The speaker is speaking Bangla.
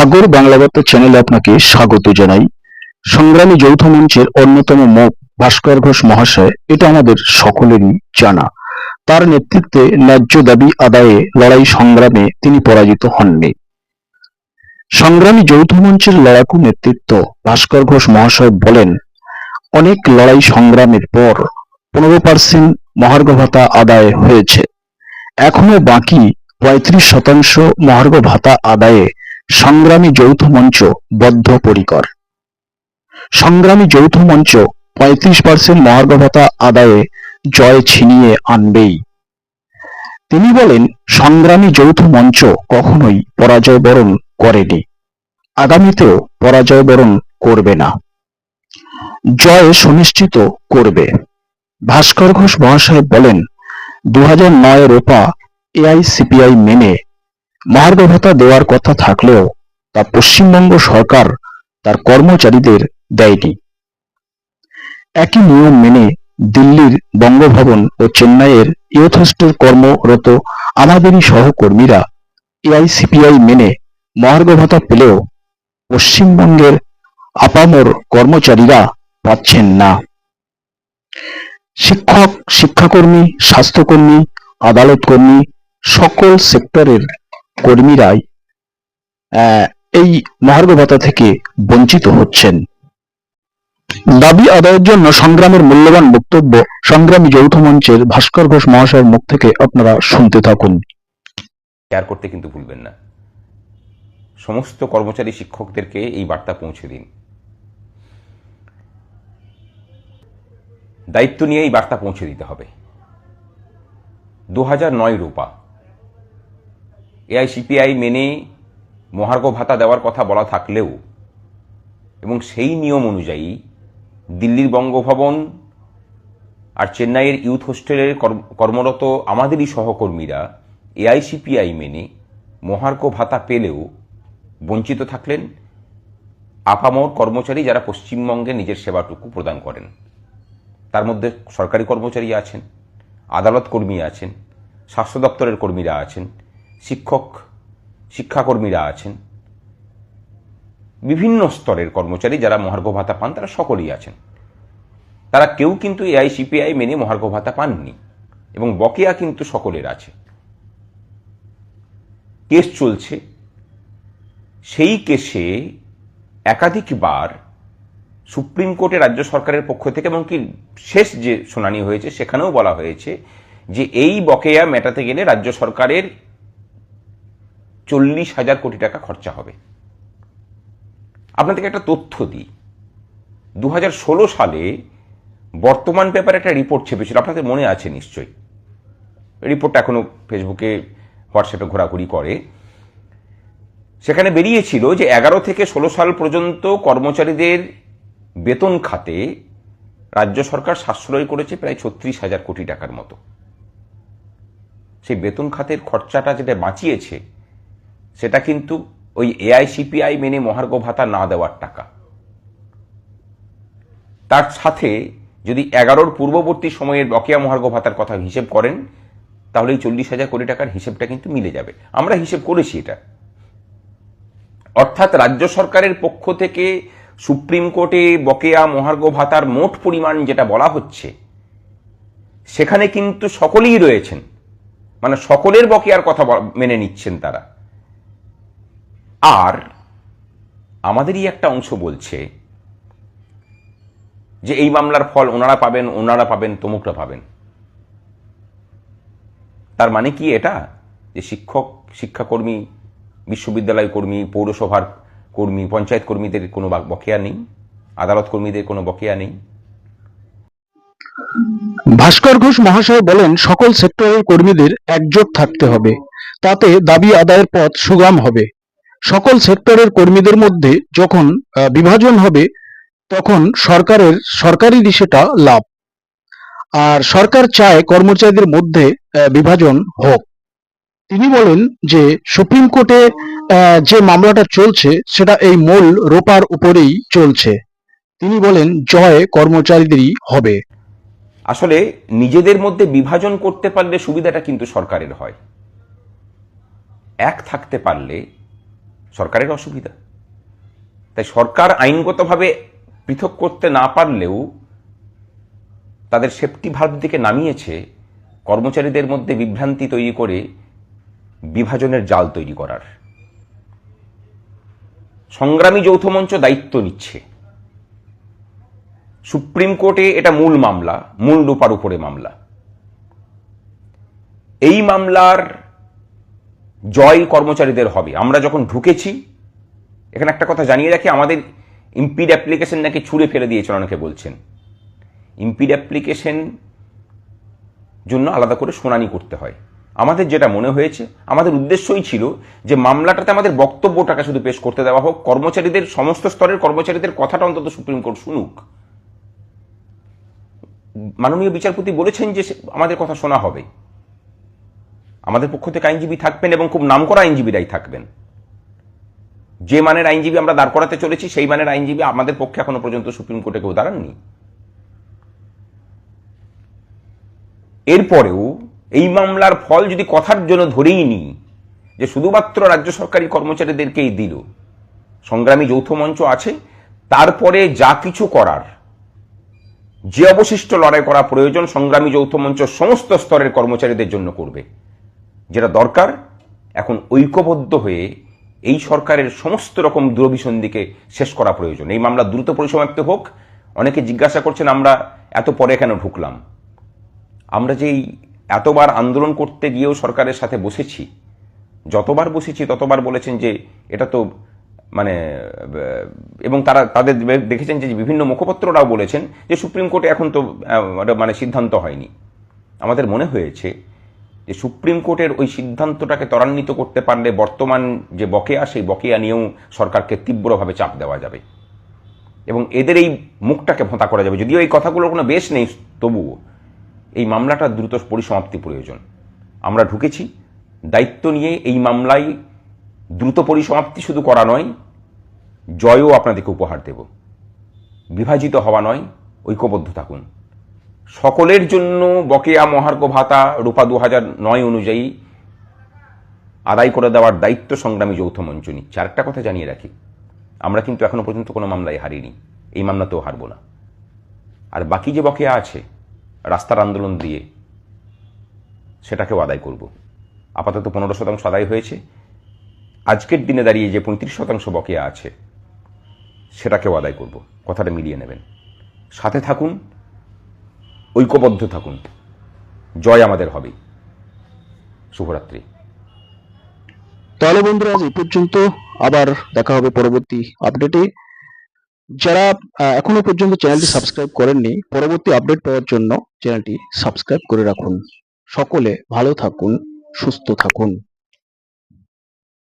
সাগর বাংলা বার্তা চ্যানেলে আপনাকে স্বাগত জানাই। সংগ্রামী যৌথ মঞ্চের অন্যতম মুখ ভাস্কর ঘোষ মহাশয়, এটা আমাদের সকলেরই জানা। তার নেতৃত্বে ন্যায্য দাবি আদায়ে লড়াই সংগ্রামে তিনি পরাজিত হননি। সংগ্রামী যৌথ মঞ্চের লড়াকু নেতৃত্ব ভাস্কর ঘোষ মহাশয় বলেন, অনেক লড়াই সংগ্রামের পর পনেরো পার্সেন্ট মহার্ঘ ভাতা আদায় হয়েছে। এখনও বাকি পঁয়ত্রিশ শতাংশ মহার্ঘ ভাতা আদায়ে সংগ্রামী যৌথ মঞ্চ বদ্ধপরিকর। সংগ্রামী যৌথ মঞ্চ পঁয়ত্রিশ পার্সেন্ট মহার্ঘ ভাতা আদায়ে জয় ছিনিয়ে আনবেই। তিনি বলেন, সংগ্রামী যৌথ মঞ্চ কখনোই পরাজয় বরণ করেনি। আগামীতেও পরাজয় বরণ করবে না। জয় সুনিশ্চিত করবে। ভাস্কর ঘোষ মহাশয় বলেন দু হাজার নয় রোপা এআইসিপিআই মেনে মহার্ঘ ভাতা দেওয়ার কথা থাকলেও তা পশ্চিমবঙ্গ সরকার তার কর্মচারীদের দেয়নি। একই নিয়ম মেনে দিল্লির বঙ্গভবন ও চেন্নাইয়ের হোস্টেল কর্মরত আমাদেরই সহকর্মীরা এআইসিপিআই মেনে মহার্ঘ ভাতা পেলেও পশ্চিমবঙ্গের আপামর কর্মচারীরা পাচ্ছেন না। শিক্ষক, শিক্ষাকর্মী, স্বাস্থ্যকর্মী আদালত কর্মী সকল সেক্টরের কর্মীরাই এই মহার্ঘ ভাতা থেকে বঞ্চিত হচ্ছেন। দাবি আদায়ের জন্য সংগ্রামের মূল্যবান বক্তব্য সংগ্রামী যৌথ মঞ্চের ভাস্কর ঘোষ মহাশয়ের মুখ থেকে আপনারা শুনতে থাকুন। শেয়ার করতে কিন্তু ভুলবেন না। সমস্ত কর্মচারী শিক্ষকদেরকে এই বার্তা পৌঁছে দিন। দায়িত্ব নিয়ে এই বার্তা পৌঁছে দিতে হবে। দু হাজার নয় রূপা। এআইসিপিআই মেনে মহার্ঘ ভাতা দেওয়ার কথা বলা থাকলেও এবং সেই নিয়ম অনুযায়ী দিল্লির বঙ্গভবন আর চেন্নাইয়ের ইউথ হোস্টেলের কর্ম- কর্মরত আমাদেরই সহকর্মীরা এআইসিপিআই মেনে মহার্ঘ ভাতা পেলেও বঞ্চিত থাকলেন আপামর কর্মচারী যারা পশ্চিমবঙ্গে নিজের সেবাটুকু প্রদান করেন। তার মধ্যে সরকারি কর্মচারী আছেন, আদালত কর্মী আছেন, স্বাস্থ্য দপ্তরের কর্মীরা আছেন শিক্ষক, শিক্ষাকর্মীরা আছেন। বিভিন্ন স্তরের কর্মচারী যারা মহার্ঘ ভাতা পান, তারা সকলেই আছেন। তারা কেউ কিন্তু এআইসিপিআই মেনে মহার্ঘ ভাতা পাননি এবং বকেয়া কিন্তু সকলের আছে। কেস চলছে। সেই কেসে একাধিকবার সুপ্রিম কোর্টে রাজ্য সরকারের পক্ষ থেকে এবং কি শেষ যে শুনানি হয়েছে, সেখানেও বলা হয়েছে যে এই বকেয়া মেটাতে গেলে রাজ্য সরকারের চল্লিশ হাজার কোটি টাকা খরচা হবে। আপনাদেরকে একটা তথ্য দিই। দু হাজার ষোলো সালে বর্তমান পেপারে একটা রিপোর্ট ছেপেছিল। আপনাদের মনে আছে নিশ্চয়ই। রিপোর্টটা এখনও ফেসবুকে, হোয়াটসঅ্যাপে ঘোরাঘুরি করে। সেখানে বেরিয়েছিল যে এগারো থেকে ষোলো সাল পর্যন্ত কর্মচারীদের বেতন খাতে রাজ্য সরকার সাশ্রয় করেছে প্রায় ছত্রিশ হাজার কোটি টাকার মতো। সেই বেতন খাতের খরচাটা যেটা বাঁচিয়েছে সেটা কিন্তু ওই এআইসিপিআই মেনে মহার্ঘ ভাতা না দেওয়ার টাকা। তার সাথে যদি এগারোর পূর্ববর্তী সময়ের বকেয়া মহার্ঘ ভাতার কথা হিসেব করেন, তাহলে এই চল্লিশ হাজার কোটি টাকার হিসেবটা কিন্তু মিলে যাবে। আমরা হিসেব করেছি এটা। অর্থাৎ রাজ্য সরকারের পক্ষ থেকে সুপ্রিম কোর্টে বকেয়া মহার্ঘ ভাতার মোট পরিমাণ যেটা বলা হচ্ছে, সেখানে কিন্তু সকলেই রয়েছেন। মানে সকলের বকেয়ার কথা মেনে নিচ্ছেন তারা। আর আমাদেরই একটা অংশ বলছে যে এই মামলার ফল ওনারা পাবেন ওনারা পাবেন, তমুকরা পাবেন। তার মানে কি এটা? যে শিক্ষক, শিক্ষাকর্মী, বিশ্ববিদ্যালয় কর্মী, পৌরসভার কর্মী, পঞ্চায়েত কর্মীদের কোনো বকেয়া নেই, আদালত কর্মীদের কোনো বকেয়া নেই। ভাস্কর ঘোষ মহাশয় বলেন, সকল সেক্টরের কর্মীদের একজোট থাকতে হবে। তাতে দাবি আদায়ের পথ সুগম হবে। সকল সেক্টরের কর্মীদের মধ্যে যখন বিভাজন হবে, তখন সরকারের, সরকারি সেটা লাভ। আর সরকার চায় কর্মচারীদের মধ্যে বিভাজন হোক। তিনি বলেন যে, সুপ্রিম কোর্টে যে মামলাটা চলছে, সেটা এই মূল রোপার উপরেই চলছে। তিনি বলেন, জয় কর্মচারীদেরই হবে। আসলে নিজেদের মধ্যে বিভাজন করতে পারলে সুবিধাটা কিন্তু সরকারের হয়। এক থাকতে পারলে সরকারের অসুবিধা। তাই সরকার আইনগতভাবে পৃথক করতে না পারলেও তাদের সেফটি ভাল্ব দিকে নামিয়েছে, কর্মচারীদের মধ্যে বিভ্রান্তি তৈরি করে বিভাজনের জাল তৈরি করার। সংগ্রামী যৌথ মঞ্চ দায়িত্ব নিচ্ছে। সুপ্রিম কোর্টে এটা মূল মামলা, মূল রূপার উপরে মামলা। এই মামলার জয় কর্মচারীদের হবে। আমরা যখন ঢুকেছি, এখানে একটা কথা জানিয়ে রাখি, আমাদের ইম্পিড অ্যাপ্লিকেশন নাকি ছুঁড়ে ফেলে দিয়েছেন অনেকে বলছেন। ইম্পিড অ্যাপ্লিকেশন জন্য আলাদা করে শুনানি করতে হয়। আমাদের যেটা মনে হয়েছে, আমাদের উদ্দেশ্যই ছিল যে মামলাটাতে আমাদের বক্তব্যটাকে শুধু পেশ করতে দেওয়া হোক, কর্মচারীদের, সমস্ত স্তরের কর্মচারীদের কথাটা অন্তত সুপ্রিম কোর্ট শুনুক। মাননীয় বিচারপতি বলেছেন যে আমাদের কথা শোনা হবে। আমাদের পক্ষ থেকে আইনজীবী থাকবেন এবং খুব নামকরা আইনজীবীরাই থাকবেন। যে মানের আইনজীবী আমরা দাঁড় করাতে চলেছি, সেই মানের আইনজীবী আমাদের পক্ষে এখনও পর্যন্ত সুপ্রিম কোর্টে কেউ দাঁড়াননি। এরপরেও এই মামলার ফল যদি কথার জন্য ধরেই নিই, যে শুধুমাত্র রাজ্য সরকারি কর্মচারীদেরকেই দিল, সংগ্রামী যৌথ মঞ্চ আছে, তারপরে যা কিছু করার, যে অবশিষ্ট লড়াই করা প্রয়োজন সংগ্রামী যৌথ মঞ্চ সমস্ত স্তরের কর্মচারীদের জন্য করবে। যেটা দরকার, এখন ঐক্যবদ্ধ হয়ে এই সরকারের সমস্ত রকম দুরভিসন্ধিকে শেষ করা প্রয়োজন। এই মামলা দ্রুত পরিসমাপ্তি হোক। অনেকে জিজ্ঞাসা করছেন, আমরা এত পরে কেন ঢুকলাম? আমরা যেই এতবার আন্দোলন করতে গিয়েও সরকারের সাথে বসেছি, যতবার বসেছি ততবার বলেছেন যে এটা তো মানে এবং তারা, তাদের দেখেছেন যে বিভিন্ন মুখপত্ররাও বলেছেন যে সুপ্রিম কোর্টে এখন তো মানে সিদ্ধান্ত হয়নি। আমাদের মনে হয়েছে যে সুপ্রিম কোর্টের ওই সিদ্ধান্তটাকে ত্বরান্বিত করতে পারলে বর্তমান যে বকেয়া, সেই বকেয়া নিয়েও সরকারকে তীব্রভাবে চাপ দেওয়া যাবে। এবং এদের এই মুখটাকে ভোঁতা করা যাবে। যদিও এই কথাগুলোর কোনো বেশ নেই, তবুও এই মামলাটা দ্রুত পরিসমাপ্তি প্রয়োজন। আমরা ঢুকেছি, দায়িত্ব নিয়ে এই মামলায় দ্রুত পরিসমাপ্তি শুধু করা নয়, জয়ও আপনাদেরকে উপহার দেব। বিভাজিত হওয়া নয়, ঐক্যবদ্ধ থাকুন। সকলের জন্য বকেয়া মহার্ঘ ভাতা রূপা দু নয় অনুযায়ী আদায় করে দেওয়ার দায়িত্ব সংগ্রামী যৌথ মঞ্চ নিচ্ছে। আরেকটা কথা জানিয়ে রাখি, আমরা কিন্তু এখনও পর্যন্ত কোনো মামলায় হারিনি, এই মামলাতেও হারবো না। আর বাকি যে বকেয়া আছে, রাস্তার আন্দোলন দিয়ে সেটাকেও আদায় করব। আপাতত পনেরো শতাংশ আদায় হয়েছে, আজকের দিনে দাঁড়িয়ে যে পঁয়ত্রিশ শতাংশ বকেয়া আছে, সেটাকেও আদায় করব। কথাটা মিলিয়ে নেবেন। সাথে থাকুন ঐক্যবদ্ধ থাকুন। জয় আমাদের হবে। শুভরাত্রি। তাহলে বন্ধুরা, আজ এই পর্যন্ত। আবার দেখা হবে পরবর্তী আপডেটে যারা এখনও পর্যন্ত চ্যানেলটি সাবস্ক্রাইব করেননি, পরবর্তী আপডেট পাওয়ার জন্য চ্যানেলটি সাবস্ক্রাইব করে রাখুন। সকলে ভালো থাকুন, সুস্থ থাকুন।